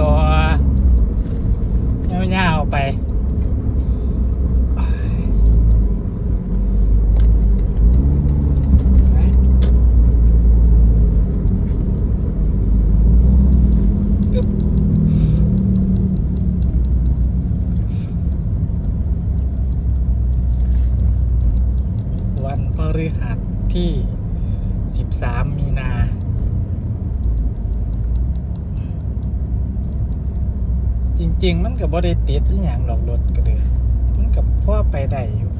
ต่อยาวๆไปอึ๊บวันพฤหัสที่ 13 มีนา จริง ๆ มันก็บ่ได้ติดอหย่างหรอกรถก็เดือมันกับพ่อไปได้อยู่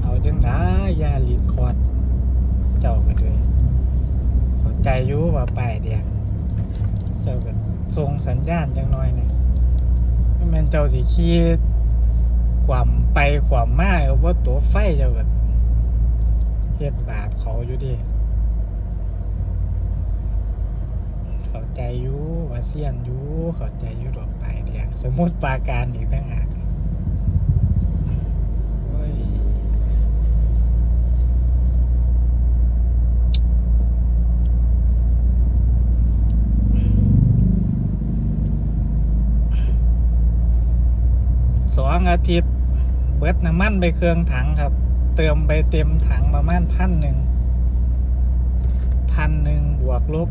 เอาจังได้ยาลีดคอร์ดเจ้าก็เลยเข้าใจอยู่ว่าป้ายแดงเจ้าก็ส่งสัญญาณจังน้อยนะไม่แม่นเจ้าสิขี่ความไปความมาเอาว่าตัวไฟเจ้าก็เฮ็ดบาปเขาอยู่ดิ เข้า ใจอยู่ว่าเสียนอยู่เข้าใจอยู่ดอกปลายแดงสมมติปาการอีกต่างหากสองอาทิตย์ เบิดน้ำมันไปเครื่องถังครับ เติมไปเต็มถังประมาณพันหนึ่งพันหนึ่งบวกลบ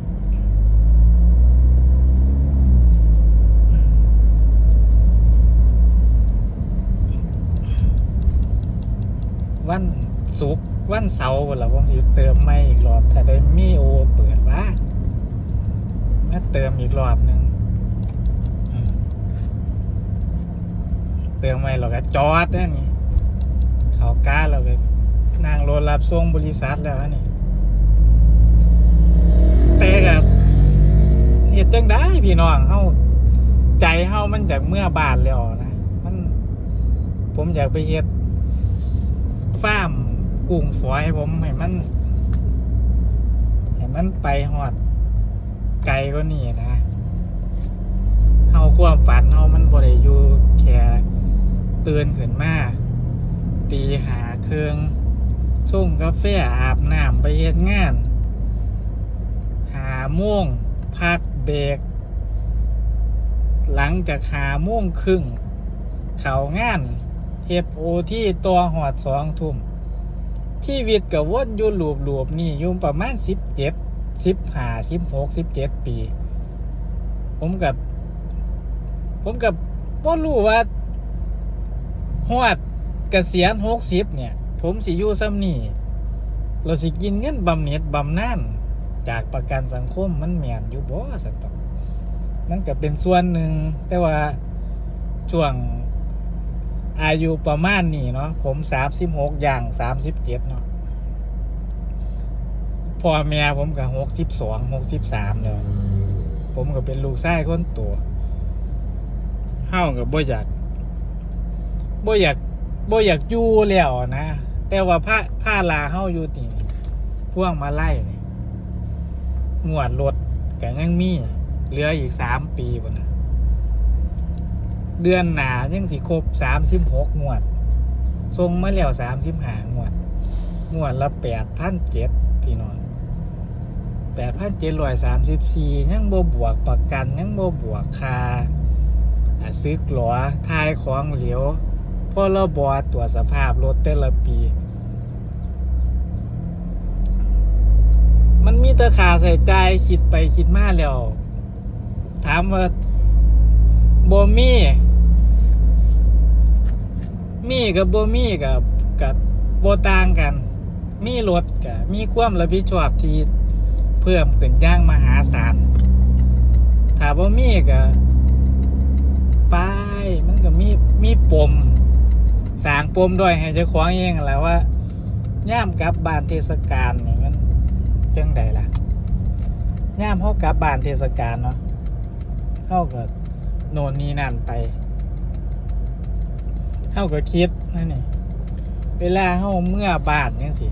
วัน ศุกร์วันเสาร์พุ่นละผมสิเติมไม่อีกรอบ ถ้าได้มีโอเปิดว่ามาเติมอีกรอบหนึ่งเติมไม่เราก็จอดนะนี่เขาก้าเราก็นั่งรถรับส่งบริษัทแล้วนี่แต่กับเหตุจังได้พี่น้องเฮาใจเฮามันจากเมื่อบาทแล้วนะ มัน ผมอยากไปเฮ็ดฟาร์ม กุ้งฝอยผมให้มันให้มันไปหอด ไกลก็นี่นะเฮาความฝันเฮามันบ่ได้อยู่แค่ตื่นขึ้นมาตีหาเครื่องส่งกาแฟอาบน้ำไปเฮ็ดงาน หาม่วงพักเบรกหลังจากหาม่วงครึ่ง เขางานเฮ็ดโอที่ตัวหอดสองทุ่ม ชีวิตกับวนอยู่หลูบหลูบนี่อยู่ประมาณสิบเจ็ดสิบห้าสิบหกสิบเจ็ดปี ผมกับ ผมกับบ่รู้ว่าหอดเกษียณหกสิบเนี่ย ผมสิอยู่ซ้ำนี่เราสิกินเงินบำเหน็จบำนาญจากประกันสังคมมันแมนอยู่บ่สักดอกมันก็เป็นส่วนหนึ่งแต่ว่าช่วง อายุประมาณนี้เนาะผมสามสิบหกอย่างสามสิบเจ็ดเนาะพ่อแม่ผมก็หกสิบสองหกสิบสามแล้วผมก็เป็นลูกชายคนตัวเฮากับบ่อยากบ่อยากบ่อยากอยู่แล้วนะ แต่ว่าผ้าผ้าลาเฮาอยู่นี่พ่วงมาไล่นี่งวดรถก็ยังมีเหลืออีกสามปีบนนะ เดือนหนายังสิครบสามสิบหกงวด ทรงมาแล้วสามสิบห้างวด งวดละแปดพันเจ็ดพี่น้องแปดพันเจ็ดร้อยสามสิบสี่ยังบ่บวกประกันยังบ่บวกคาซื้อหลอทายของเหลวพอเราบอตรวจสภาพรถแต่ละปี มันมีต่ค่าใส่ใจคิดไปคิดมาแล้ว ถามว่าบ่มี มีกับบ่มีกับกับบ่ต่างกัน มีรถกับมีความรับผิดชอบที่เพิ่มขึ้นย่างมหาศาลถ้าบ่มีก็ไปมันก็มีมีปมสางปมด้วยให้เจ้าของเองแหละว่าย่ามกลับบ้านเทศกาลนี่มันจังใดล่ะย่ามเฮากลับบ้านเทศกาลเนาะเฮาก็โน่นนี่นั่นไป เท่ากับคิดนั่นนี่เวลาเท่าเมื่อบาทนั่สิ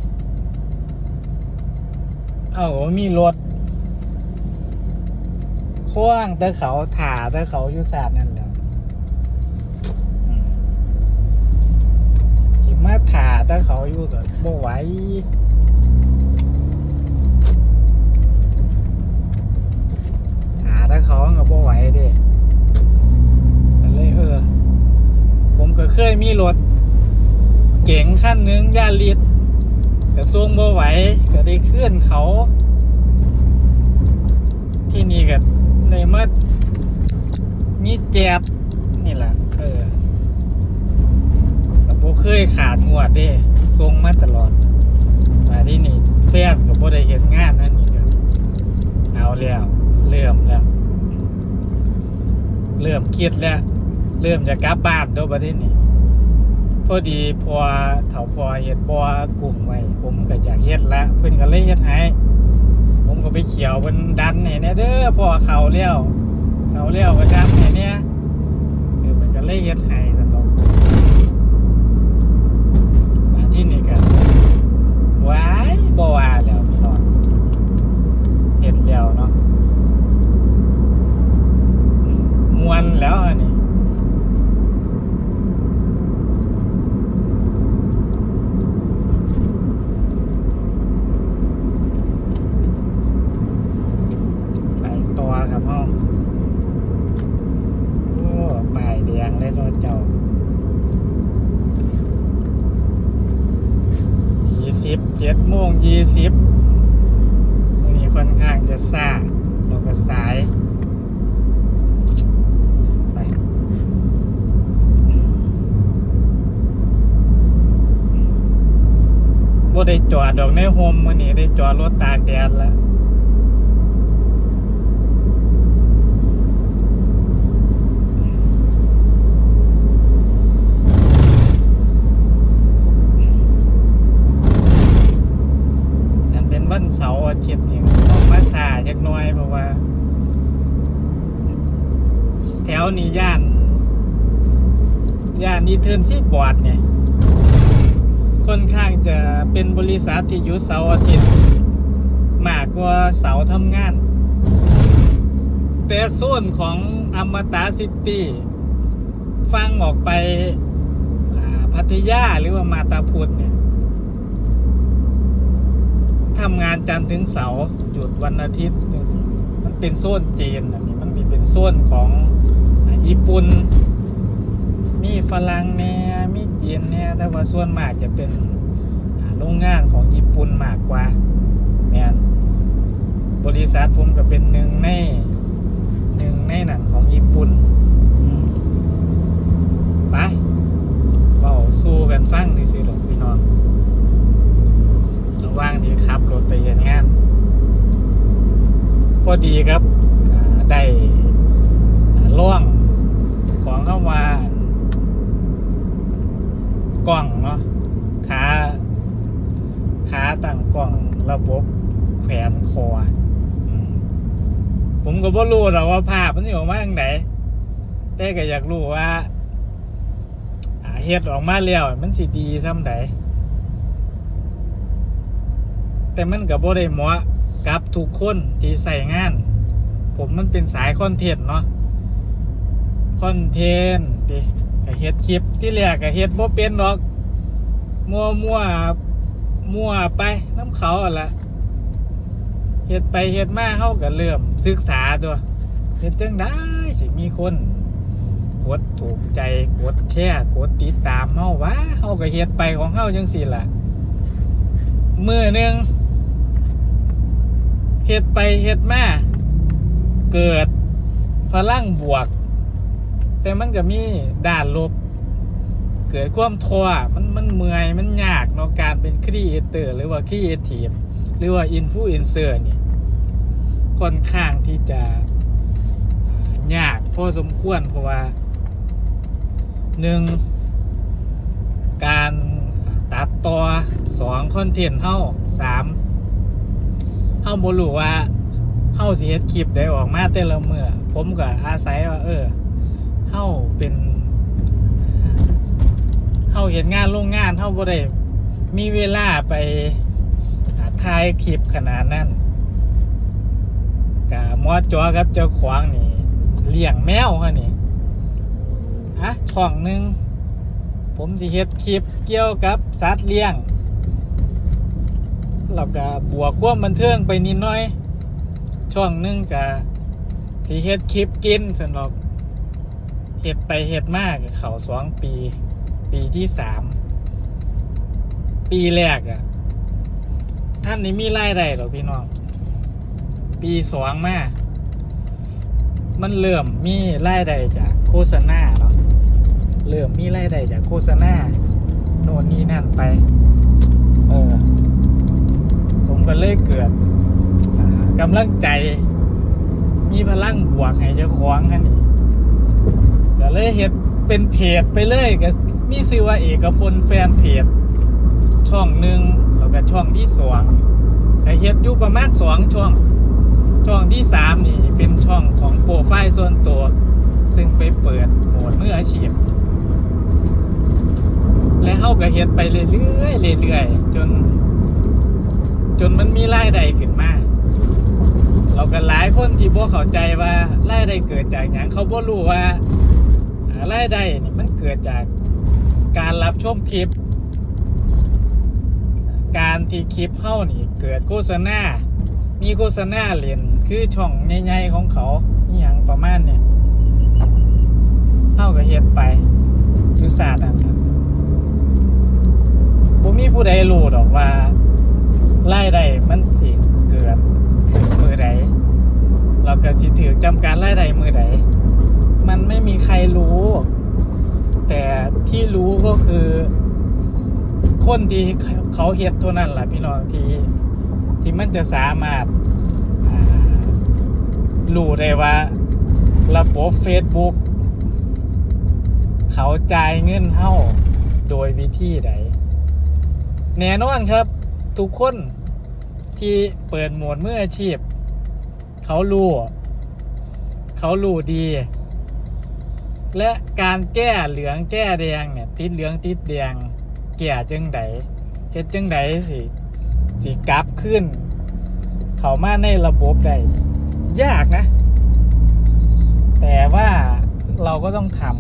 เอามีรถคว้างแต่เขาถ่าแต่เขาอยู่ศาสตร์นั่นแหละสิมาถ่าแต่เขาอยู่กับบ่ไหวถ่าแต่เขากับบ่ไหวเดิ มก็เคยมีรถเก๋งขั้นหนึงย่าลิดกระส่งบ่ไหวก็ได้เคลื่อนเขา ที่นี่ก็ในมามีแจบนี่แหละเออก็บ่เคยขาดงวดเด้ส่งมาตลอดมาที่นี่แฟนก็บ่ได้เห็นงานนั่นนี่ก็เอาแล้ว เริ่มแล้ว เริ่มเคิดแล้ว เริ่มจะกลับบ้านด้วยประเทศนี้พอดีพอเถาพอเฮ็ดบ่อกลุ่มไว้ผมก็อยากเฮ็ดละเพิ่อนก็เลยเฮ็ดให้ผมก็ไปเขียวเพิ่นดันให้แหน่เด้อพอเขาแล้วเขาแล้วก็ดันให้เนี่ยเออเพิ่นก็เลยเฮ็ดให้สำหรับมาที่นี่ก็ว้ายบ่ว่าแล้วพี่น้องเฮ็ดแล้วเนาะมวนแล้วอันนี้ ไปตัวครับห้องโอ้ป้ายแดงเลยเนาะเจ้ายี่สิบเจ็ดโมงยี่สิบวันนี้ค่อนข้างจะซ่าเราก็สาย ไป บ่ได้จอดดอกในโฮมมื้อนี้ได้จอดรถตากแดดแล้วฉันเป็นวันเสาร์อาทิตย์นี่ต้องมาสาจักน่อยเพราะว่า แถวนี้ย่าน ย่านนี้เทินซีบอร์ดเนี่ยค่อนข้างจะเป็นบริษัทที่อยู่เสาร์อาทิตย์ มากกว่าเสาทำงาน แต่ส่วนของอมตะซิตี้ฟังออกไปอ่าพัทยาหรือว่ามาตาพุทธเนี่ยทำงานจันทร์ถึงเสาร์หยุดวันอาทิตย์มันเป็นโซนจีนอันนี้มันเป็นโซนของญี่ปุ่นมีฝรั่งเนี่ยมีจีนเนี่ยแต่ว่าส่วนมากจะเป็นโรงงานของญี่ปุ่นมากกว่าแมน บริษัทผมก็เป็นหนึ่งในหนึ่งในหนังของญี่ปุ่นอืมไปเบาสู้กันฟังที่สิหรอกพี่น้องระหว่างที่ขับรถไปเห็นงาน พอดีครับอ่าได้อ่าล่วงของเข้ามากล่องเนาะขาขาตั้งกล่องระบบแขวนคออืม ผมก็บ่รู้หรอกว่าภาพมันสิออกมาอย่างไหนแต่ก็อยากรู้ว่าเฮ็ดออกมาแล้วมันสิดีซ้ำใดแต่มันกับบ่ได้เหมาะกับทุกคนที่ใส่งาน ผมมันเป็นสายคอนเทนต์เนาะคอนเทนต์ดิก็เฮ็ดคลิปที่แรกก็เฮ็ดบ่เป็นหรอก มั่วมั่วมั่วไปน้ำเขาอะละ เฮ็ดไปเฮ็ดมาเฮาก็เริ่มศึกษาตัวเฮ็ดจังได้สิมีคน กดถูกใจกดแชร์กดติดตามเฮาวะเฮาก็เฮ็ดไปของเฮาจังซี่ล่ะมือหนึ่งเฮ็ดไปเฮ็ดมาเกิดพลังบวก แต่มันก็มีด้านลบ เกิดความท้อมันมันเมื่อยมันยากเนาะการเป็นครีเอเตอร์หรือว่าครีเอทีฟหรือว่าอินฟลูเอนเซอร์นี่ ค่อนข้างที่จะยากพอสมควรเพราะว่าหนึ่งการตัดต่อสองคอนเทนต์เฮาสามเฮาบรู้ว่าเฮาสิเฮ็ดคลิปได้ออกมาแต่ละเมื่อผมก็อาศัยว่า เออเฮาเป็นเฮาเฮ็ดงานโรงงานเฮาบ่ได้มีเวลาไปถ่ายคลิปขนาดนั้น มอจอครับเจ้าของนี่เลี้ยงแมวฮะนี่อะช่องหนึ่งผมสิเฮ็ดคลิปเกี่ยวกับสัตว์เลี้ยงแล้วก็บวกความบันเทิงไปนิดหน่อย ช่วงหนึงก็สิเฮ็ดคลิปกินสำหรับเฮ็ดไปเฮ็ดมากเขาสองปี ปีที่สามปีแรกอะท่านนี้มีรายได้หรอพี่น้อง ปีสองมา มันเริ่มมีรายได้จากโฆษณาเนาะ เริ่มมีรายได้จากโฆษณา โน่นนี่นั่นไป เออ ผมก็เลยเกิดกำลังใจ มีพลังบวกให้เจ้าของอันนี้ก็เลยเฮ็ดเป็นเพจไปเลยก็มีชื่อว่าเอกพลแฟนเพจ ช่องหนึ่งแล้วก็ช่องที่สองก็เฮ็ดอยู่ประมาณสองช่อง ช่องที่สามนี่เป็นช่องของโปรไฟล์ส่วนตัว ซึ่งไปเปิดโหมดมืออาชีพ และเฮาก็เฮ็ดไปเรื่อยๆเรื่อยๆจน จนมันมีรายได้ขึ้นมาเราก็หลายคนที่บ่เข้าใจว่ารายได้เกิดจากหยังเขาบ่รู้ว่ารายได้นี่มันเกิดจากการรับชมคลิป การที่คลิปเฮานี่เกิดโฆษณา มีโฆษณาเล่น คือช่องใหญ่ๆของเขาอหย่างประมาณเนี่ยเฮาก็เฮ็ดไปยู่ศาสตร์นั่นครับบ่มีผู้ใดรู้ดอกว่ารายได้มันสิเกิดขึ้นมือใดเราก็สิถือจำการรายได้มือใดมันไม่มีใครรู้ แต่ที่รู้ก็คือ คนที่เขาเฮ็ดเท่านั้นแหละพี่น้องที่ที่มันจะสามารถ รู้ได้ว่า ระบบ Facebook เขาจ่ายเงินเฮาโดยวิธีใดแน่นอนครับ ทุกคนที่เปิดหมวดมืออาชีพ เขารู้ เขารู้ดี และการแก้เหลืองแก้แดงเนี่ย ติดเหลืองติดแดงแก่จังไดเฮ็ดจังไดสิสิกลับขึ้น เขามาในระบบได้ ยากนะ แต่ว่าเราก็ต้องทำ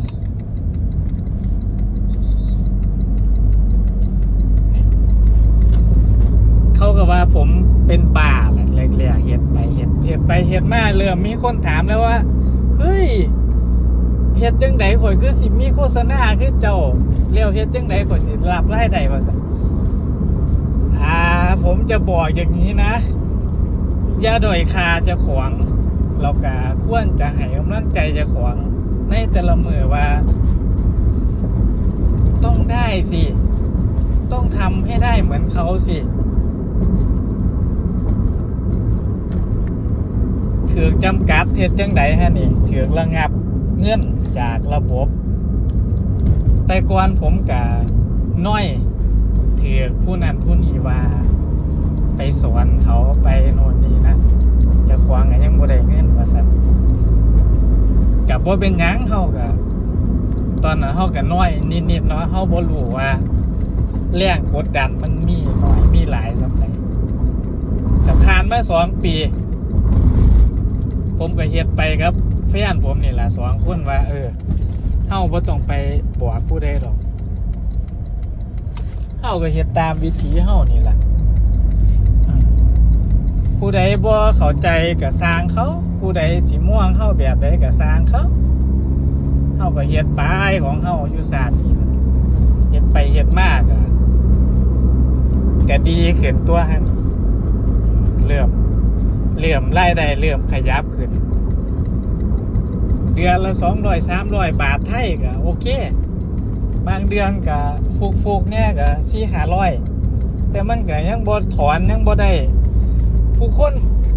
เขาก็ว่าผมเป็นบ้าแหละเรียกๆเฮ็ดไปเฮ็ดเฮ็ดไปเฮ็ดมาเริ่มมีคนถามแล้วว่า เฮ้ยเฮ็ดจังไดข่อยคือสิมีโฆษณาคือเจ้าเลี้ยวเฮ็ดจังไดข่อยสิรับรายได้ว่าซั่นอ่า ผมจะบอกอย่างนี้นะ อย่าด้อยค่าจ้าของเราก็ควรจะให้กำลังใจจ้าของในแต่ละมือว่า ต้องได้สิ ต้องทำให้ได้เหมือนเขาสิถือจำกัดเฮ็ดจังไดฮะนี่ถือระงับเงื่อนจากระบบ แต่ก่อนผมกะน้อยเถือผู้นั้นผู้นี้ว่า ไปสอนเขาไปโน่นนี่นะจะควางกันยังบ่ได้เงินว่าซั่นกับบ่เป็นหยังเฮาก็ตอนนั้นเฮาก็น้อยนิดๆเนาะเฮาบ่รู้ว่าแรงกดดันมันมีน้อยมีหลายสำใดแต่ผ่านมาสองปี ผมก็เฮ็ดไปครับแฟนผมนี่แหละสองคนว่า เออเฮาบ่ต้องไปบอกผู้ใดหรอกเฮาก็เฮ็ดตามวิถีเฮานี่แหละ ผู้ใดบ่เข้าใจก็สร้างเขา ผู้ใดสิม่วงเฮาแบบใดก็สร้างเขาเฮาก็เฮ็ดไปของเฮาอยู่ศาสตร์นี่เฮ็ดไปเฮ็ดมากอะก็ดีขึ้นตัวหั่นเริ่มเริ่มรายได้เริ่มขยับขึ้น เดือนละสองร้อยสามร้อยบาทไทยก็โอเค บางเดือนก็ฟุกฟุกๆเนี่ยก็สี่ห้าร้อยแต่มันก็ยังบ่ถอนยังบ่ได้ ผู้คน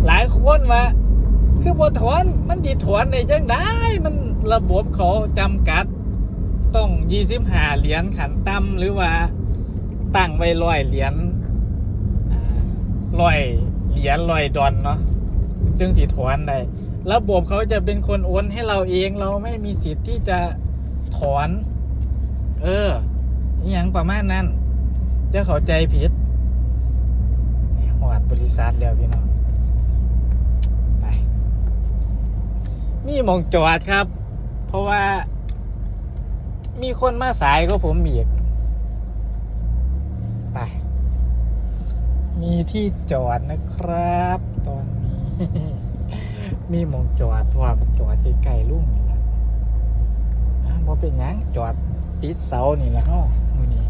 หลายคนว่าคือบ่ถอนมันดีถอนได้จังได้มันระบบเขาจำกัด ต้องยี่สิบห้าเหรียญขันต่ำหรือว่าตั้งไว้ร้อยเหรียญร้อยเหรียญร้อยดอลเนาะจึงสีถอนได้ระบบเขาจะเป็นคนโอนให้เราเองเราไม่มีสิทธิ์ที่จะถอน เอออย่างประมาณนั้น จะเข้าใจผิด อดบริษัทแล้วพี่น้องไปมีมองจอดครับ เพราะว่า มีคนมาสายก็ผมอีกไป มีที่จอดนะครับ ตอนนี้ มีมองจอดพร้อมจอดใกล้ๆลุงนี่แหละอะเป็นยังจอดติดเสานี่แหละเนาะมือนี้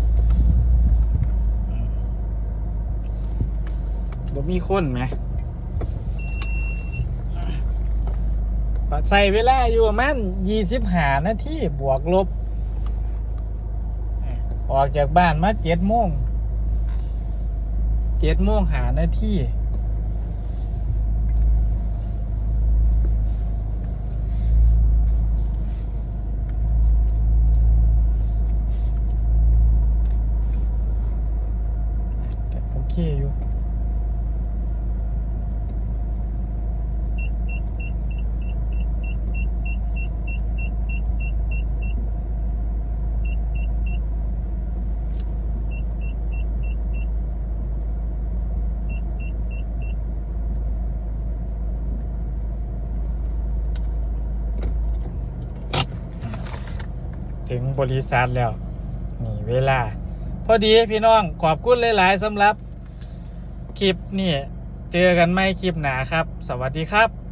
อืม บ่มีคนไหมใส่เวลาอยู่ประมาณยี่สิบหานาทีบวกลบ ออกจากบ้านมาเจ็ดโมงเจ็ดโมงหานาทีก็โอเคอยู่ ถึงบริษัทแล้ว นี่เวลา พอดีพี่น้องขอบคุณหลาย ๆสำหรับคลิปนี่ เจอกันไม่คลิปหนาครับ สวัสดีครับ